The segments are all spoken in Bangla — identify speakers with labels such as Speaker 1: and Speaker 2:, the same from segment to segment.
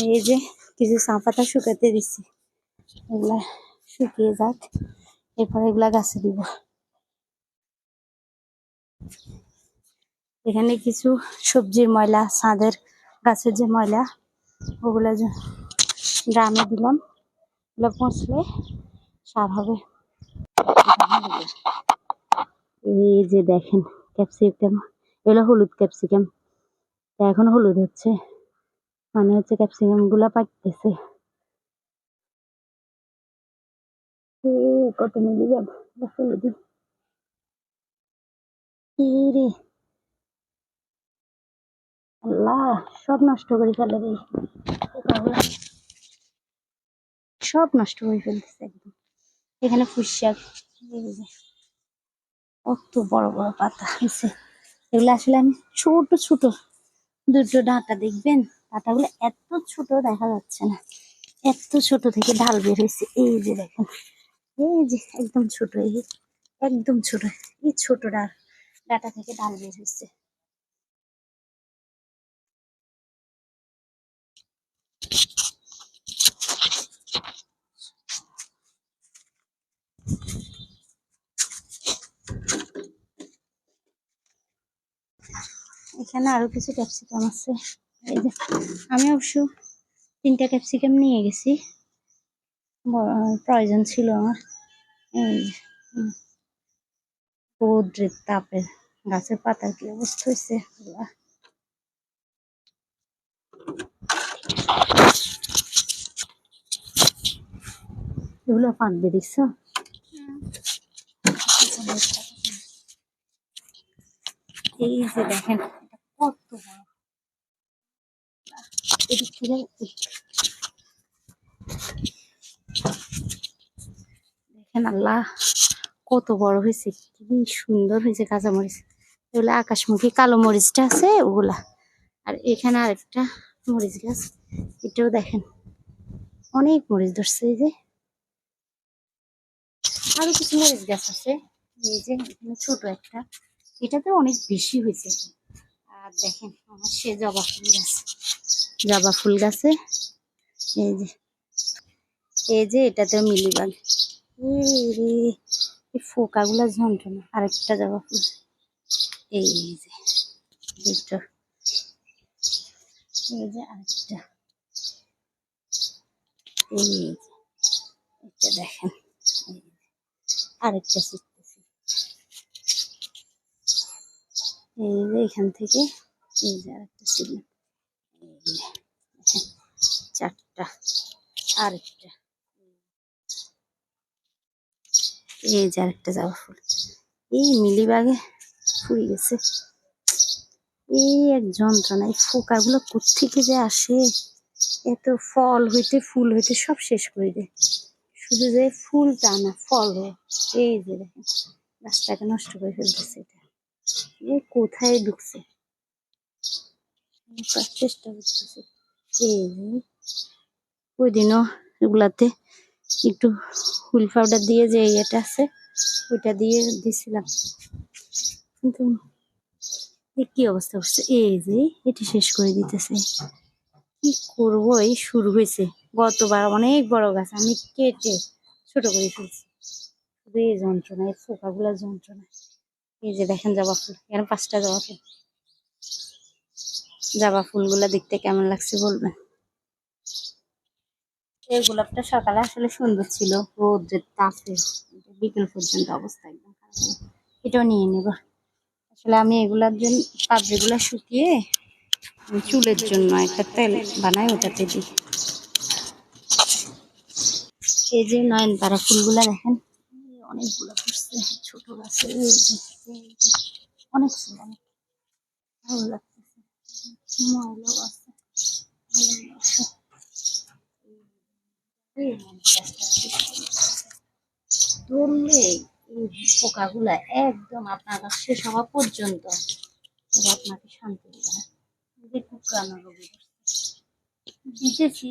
Speaker 1: এই যে কিছু চা পাতা শুকাতে দিচ্ছি এগুলা শুকিয়ে যাক, এরপর এগুলা গাছে দিব। এখানে কিছু সবজির ময়লা, ছাদের গাছের যে ময়লা, ওগুলা ড্রামে দিলাম। ওগুলো পচলে সার হবে। এই যে দেখেন, ক্যাপসিকাম, এগুলো হলুদ ক্যাপসিকাম। এখন হলুদ হচ্ছে। মানে হচ্ছে ক্যাপসিকামগুলা পাকতেছে কত মিলি রে। আল্লাহ, সব নষ্ট করে ফেলে রে। সব নষ্ট করে ফেলতেছে একদম। এখানে ফুসশাক কত বড় বড় পাতা হয়েছে। এগুলো আসলে আমি ছোট ছোট দুটো ডাঁটা দেখবেন? ডাঁটাগুলো এত ছোট দেখা যাচ্ছে না। এত ছোট থেকে ঢাল বের হয়েছে। এই যে দেখেন, এই যে একদম ছোট, এই একদম ছোট, এই ছোট ডাল, ডাটা থেকে ডাল বের হয়েছে। এখানে আরও কিছু ক্যাপসিকাম আছে। এই যে আমি অবশ্য তিনটা ক্যাপসিকাম নিয়ে গেছি প্রয়োজন ছিল আমার এই রৌদ্রের তাপে গাছের পাতার কি অবস্থা হয়েছে। এগুলো পাকবে দেখছ এই যে দেখেন কত বড়। দেখেন আল্লাহ, কত বড় হয়েছে, কি সুন্দর হয়েছে কাঁচা মরিচ এগুলো আকাশমুখী কালো মরিচটা আছে, ওগুলা। আর এখানে আরেকটা মরিচ গাছ, এটাও দেখেন, অনেক মরিচ ধরছে এই যে। আরও কিছু মরিচ গাছ আছে, এই যে এখানে ছোট একটা, এটাতে অনেক বেশি হয়েছে। আর দেখেন, আমার সে জবা ফুল গাছ। জবা ফুল গাছে। এই যে এই যে এটাতেও মিলিবাগ। এই ফোকাগুলো যন্ত্রণা। আরেকটা জবা ফুল। এই যে, দুটো। এই যে আরেকটা। এই যে, এটা দেখেন। আরেকটা শিখতেছি এই যে এখান থেকে এই যে আরেকটা ছিল চারটা, আরেকটা। এই যে আরেকটা জবা ফুল। এই মিলিবাগে ফুল গেছে। এই এক যন্ত্রণা, এই ফোকাগুলো কোত্থেকে যে আসে? এত ফল হইতে, ফুল হইতে সব শেষ করে দেয়। শুধু যে ফুলটা না, ফল এই যে দেখেন গাছটাকে নষ্ট করে ফেলতেছে এটা। এ কোথায় ঢুকছে? চেষ্টা করতেছি এই ওই দিনও এগুলাতে একটু হুইল পাউডার দিয়ে যে ইয়েটা আছে, ওইটা দিয়ে দিছিলাম। কিন্তু কি অবস্থা করছে এই যে, এটি শেষ করে দিতেছে। কি করব? এই শুরু হয়েছে। গতবার অনেক বড় গাছ, আমি কেটে ছোট করে ফেলছি। শুধু এই যন্ত্রণা, এই ফোকাগুলোর যন্ত্রণা। এই যে দেখেন জবা ফুল, এখানে পাঁচটা জবা ফুল। জবা ফুলগুলো দেখতে কেমন লাগছে বলবেন এই গোলাপটা সকালে আসলে সুন্দর ছিল, রোদের তাপে, বিকেল পর্যন্ত অবস্থা একদম এটাও নিয়ে নেব। আসলে আমি এগুলার জন্য পাপড়িগুলো শুকিয়ে চুলের জন্য একটা তেল বানাই, ওটাতে দিই। এই যে নয়নতারা ফুলগুলা দেখেন, অনেকগুলো ফুটছে, ছোট গাছে অনেক অনেক ভালো ময়লাও আছে ধরলে এই পোকাগুলা একদম আপনার কাছে শেষ হওয়া পর্যন্ত এরা আপনাকে শান্তি দেবে না যে টুকরানো রোগী দিতেছি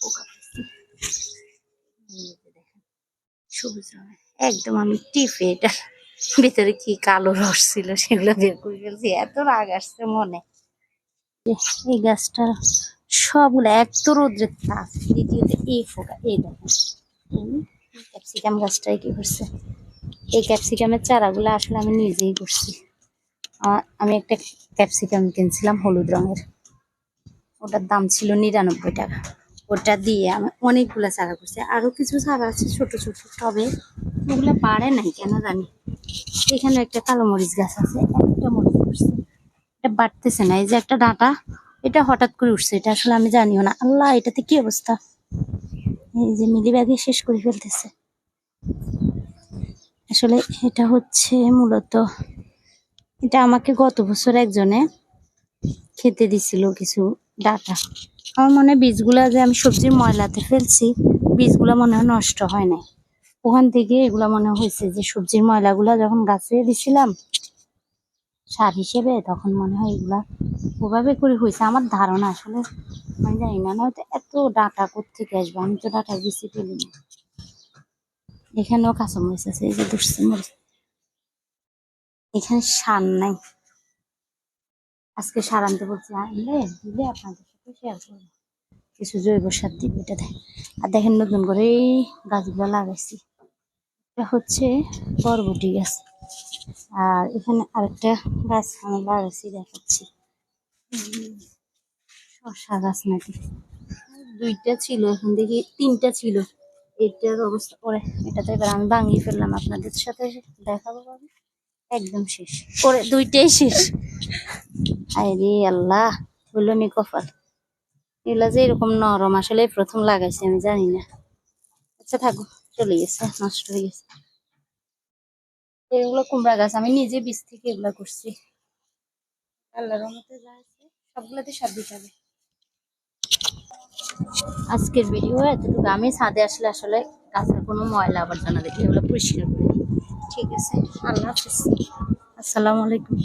Speaker 1: পোকা দেখেন সবুজ একদম আমি টিপে এটা ভিতরে কি কালো রস ছিল সেগুলো বের করে ফেলছি। এত রাগ আসছে মনে। এই গাছটা সবগুলো এক তো রোদ্রের তাপ। দ্বিতীয়ত এই ফোকা এই দেখেন ক্যাপসিকাম গাছটাই কি করছে? এই ক্যাপসিকামের চারাগুলো আসলে আমি নিজেই করছি। আমি একটা ক্যাপসিকাম কিনছিলাম হলুদ রঙের। ওটার দাম ছিল নিরানব্বই টাকা। ওটা দিয়ে আমি অনেকগুলো চারা করছি। আরও কিছু চারা আছে ছোট ছোট টবে ওগুলো বাড়ে নাই, কেন জানি। এখানে একটা কালো মরিচ গাছ আছে, একটা মরিচ করছে এটা বাড়তেছে না, এই যে একটা ডাঁটা, এটা হঠাৎ করে উঠছে, এটা আসলে আমি জানিও না। আল্লাহ, এটাতে কি অবস্থা? এই যে মিলি ব্যাগে শেষ করে ফেলতেছে। আসলে এটা হচ্ছে মূলত, এটা আমাকে গত বছর একজনে খেতে দিছিল কিছু ডাটা। আমার মনে বীজগুলা যে আমি সবজির ময়লাতে ফেলছি, বীজগুলা মনে হয় নষ্ট হয় নাই। ওখান থেকে এগুলা মনে হয়েছে যে সবজির ময়লাগুলা যখন গাছে দিছিলাম, সার হিসেবে তখন মনে হয় এগুলা ওভাবে করে হয়েছে। আমার ধারণা আসলে, আমি জানি না, নয়তো এত ডাটা কোথেকে আসবে? আমি তো ডাটা বেশি ফেলি না। এখানেও কাঁচা মরিচ আছে, এই যে মরিচ। এখানে সার নাই। আজকে সার আনতে বলছি, আনলে দিলে আপনাদের সাথে শেয়ার করব। কিছু জৈব সার দিব, এটা দেখ। আর দেখেন নতুন করে এই গাছগুলো লাগাইছি। এটা হচ্ছে বরবটি গাছ। আর এখানে আরেকটা গাছ আমি লাগাইছি, দেখাচ্ছি। শসা গাছ নাকি? দুইটা ছিল, এখন দেখি তিনটা ছিল। এটার অবস্থা পরে, এটাতে এবার আমি ভাঙিয়ে ফেললাম। আপনাদের সাথে দেখাবো একদম শেষ। পরে দুইটাই শেষ। আরে আল্লাহ বলল নি কপাল। এগুলা যে এরকম নরম আসলে প্রথম লাগাইছি, আমি জানি না। আচ্ছা থাকো। চলে গেছে, নষ্ট হয়ে গেছে। এগুলো কুমড়া গাছ, আমি নিজে বীজ থেকে এগুলো করছি। আল্লাহর মতো যা আছে, সবগুলোতে সার দিতে হবে। আজকের ভিডিও এতটুকু। আমি ছাদে আসলে আসলে গাছের কোনো ময়লা আবর্জনা দেখি এগুলো পরিষ্কার করে ঠিক আছে, আল্লাহ হাফিজ। আসসালামু আলাইকুম।